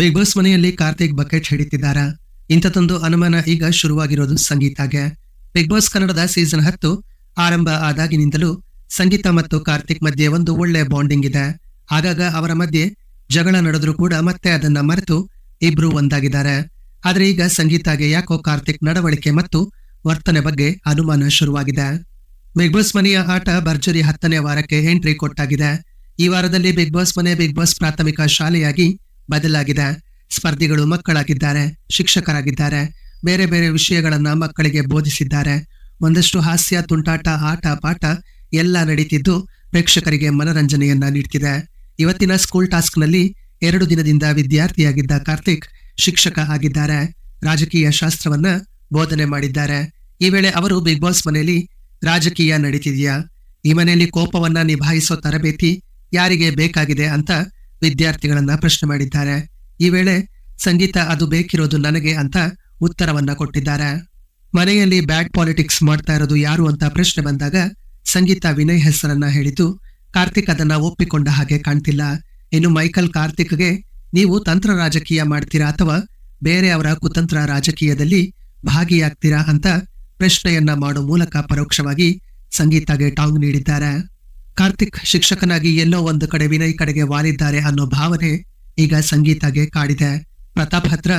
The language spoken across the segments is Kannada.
ಬಿಗ್ ಬಾಸ್ ಮನೆಯಲ್ಲಿ ಕಾರ್ತಿಕ್ ಬಕೆಟ್ ಹಿಡಿತಿದ್ದಾರ? ಇಂಥದೊಂದು ಅನುಮಾನ ಈಗ ಶುರುವಾಗಿರೋದು ಸಂಗೀತಾಗೆ. ಬಿಗ್ ಬಾಸ್ ಕನ್ನಡದ ಸೀಸನ್ ಹತ್ತು ಆರಂಭ ಆದಾಗಿನಿಂದಲೂ ಸಂಗೀತ ಮತ್ತು ಕಾರ್ತಿಕ್ ಮಧ್ಯೆ ಒಂದು ಒಳ್ಳೆ ಬಾಂಡಿಂಗ್ ಇದೆ. ಆಗಾಗ ಅವರ ಮಧ್ಯೆ ಜಗಳ ನಡೆದ್ರೂ ಕೂಡ ಮತ್ತೆ ಅದನ್ನ ಮರೆತು ಇಬ್ರು ಒಂದಾಗಿದ್ದಾರೆ. ಆದರೆ ಈಗ ಸಂಗೀತಾಗೆ ಯಾಕೋ ಕಾರ್ತಿಕ್ ನಡವಳಿಕೆ ಮತ್ತು ವರ್ತನೆ ಬಗ್ಗೆ ಅನುಮಾನ ಶುರುವಾಗಿದೆ. ಬಿಗ್ ಬಾಸ್ ಮನೆಯ ಆಟ ಭರ್ಜರಿ ಹತ್ತನೇ ವಾರಕ್ಕೆ ಎಂಟ್ರಿ ಕೊಟ್ಟಾಗಿದೆ. ಈ ವಾರದಲ್ಲಿ ಬಿಗ್ ಬಾಸ್ ಮನೆ ಬಿಗ್ ಬಾಸ್ ಪ್ರಾಥಮಿಕ ಶಾಲೆಯಾಗಿ ಬದಲಾಗಿದೆ. ಸ್ಪರ್ಧಿಗಳು ಮಕ್ಕಳಾಗಿದ್ದಾರೆ, ಶಿಕ್ಷಕರಾಗಿದ್ದಾರೆ, ಬೇರೆ ಬೇರೆ ವಿಷಯಗಳನ್ನ ಮಕ್ಕಳಿಗೆ ಬೋಧಿಸಿದ್ದಾರೆ. ಒಂದಷ್ಟು ಹಾಸ್ಯ, ತುಂಟಾಟ, ಆಟ, ಪಾಠ ಎಲ್ಲ ನಡೀತಿದ್ದು ಪ್ರೇಕ್ಷಕರಿಗೆ ಮನರಂಜನೆಯನ್ನ ನೀಡ್ತಿದೆ. ಇವತ್ತಿನ ಸ್ಕೂಲ್ ಟಾಸ್ಕ್ನಲ್ಲಿ ಎರಡು ದಿನದಿಂದ ವಿದ್ಯಾರ್ಥಿಯಾಗಿದ್ದ ಕಾರ್ತಿಕ್ ಶಿಕ್ಷಕ ಆಗಿದ್ದಾರೆ. ರಾಜಕೀಯ ಶಾಸ್ತ್ರವನ್ನ ಬೋಧನೆ ಮಾಡಿದ್ದಾರೆ. ಈ ವೇಳೆ ಅವರು ಬಿಗ್ ಬಾಸ್ ಮನೆಯಲ್ಲಿ ರಾಜಕೀಯ ನಡೀತಿದೆಯಾ? ಈ ಮನೆಯಲ್ಲಿ ಕೋಪವನ್ನ ನಿಭಾಯಿಸೋ ತರಬೇತಿ ಯಾರಿಗೆ ಬೇಕಾಗಿದೆ ಅಂತ ವಿದ್ಯಾರ್ಥಿಗಳನ್ನ ಪ್ರಶ್ನೆ ಮಾಡಿದ್ದಾರೆ. ಈ ವೇಳೆ, ಸಂಗೀತ ಅದು ಬೇಕಿರೋದು ನನಗೆ ಅಂತ ಉತ್ತರವನ್ನ ಕೊಟ್ಟಿದ್ದಾರೆ. ಮನೆಯಲ್ಲಿ ಬ್ಯಾಡ್ ಪಾಲಿಟಿಕ್ಸ್ ಮಾಡ್ತಾ ಇರೋದು ಯಾರು ಅಂತ ಪ್ರಶ್ನೆ ಬಂದಾಗ, ಸಂಗೀತ ವಿನಯ್ ಹೆಸರನ್ನ ಹೇಳಿದ್ದು, ಕಾರ್ತಿಕ್ ಅದನ್ನ ಒಪ್ಪಿಕೊಂಡ ಹಾಗೆ ಕಾಣ್ತಿಲ್ಲ. ಇನ್ನು ಮೈಕಲ್ ಕಾರ್ತಿಕ್ಗೆ, ನೀವು ತಂತ್ರ ರಾಜಕೀಯ ಮಾಡ್ತೀರಾ ಅಥವಾ ಬೇರೆ ಅವರ ಕುತಂತ್ರ ರಾಜಕೀಯದಲ್ಲಿ ಭಾಗಿಯಾಗ್ತೀರಾ ಅಂತ ಪ್ರಶ್ನೆಯನ್ನ ಮಾಡೋ ಮೂಲಕ ಪರೋಕ್ಷವಾಗಿ ಸಂಗೀತಗೆ ಟಾಂಗ್ ನೀಡಿದ್ದಾರೆ. ಕಾರ್ತಿಕ್ ಶಿಕ್ಷಕನಾಗಿ ಎಲ್ಲೋ ಒಂದು ಕಡೆ ವಿನಯ್ ಕಡೆಗೆ ವಾಲಿದ್ದಾರೆ ಅನ್ನೋ ಭಾವನೆ ಈಗ ಸಂಗೀತಗೆ ಕಾಡಿದೆ. ಪ್ರತಾಪ್ ಹತ್ರ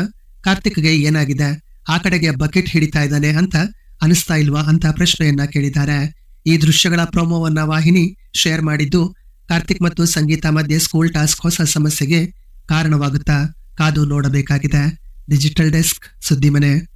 ಕಾರ್ತಿಕ್ಗೆ ಏನಾಗಿದೆ? ಆ ಕಡೆಗೆ ಬಕೆಟ್ ಹಿಡಿತಾ ಇದ್ದಾನೆ ಅಂತ ಅನಿಸ್ತಾ ಇಲ್ವಾ ಅಂತ ಪ್ರಶ್ನೆಯನ್ನ ಕೇಳಿದ್ದಾರೆ. ಈ ದೃಶ್ಯಗಳ ಪ್ರೋಮೋವನ್ನ ವಾಹಿನಿ ಶೇರ್ ಮಾಡಿದ್ದು ಕಾರ್ತಿಕ್ ಮತ್ತು ಸಂಗೀತ ಮಧ್ಯೆ ಸ್ಕೂಲ್ ಟಾಸ್ಕ್ ಹೊಸ ಸಮಸ್ಯೆಗೆ ಕಾರಣವಾಗುತ್ತಾ ಕಾದು ನೋಡಬೇಕಾಗಿದೆ. ಡಿಜಿಟಲ್ ಡೆಸ್ಕ್ ಸುದ್ದಿ ಮನೆ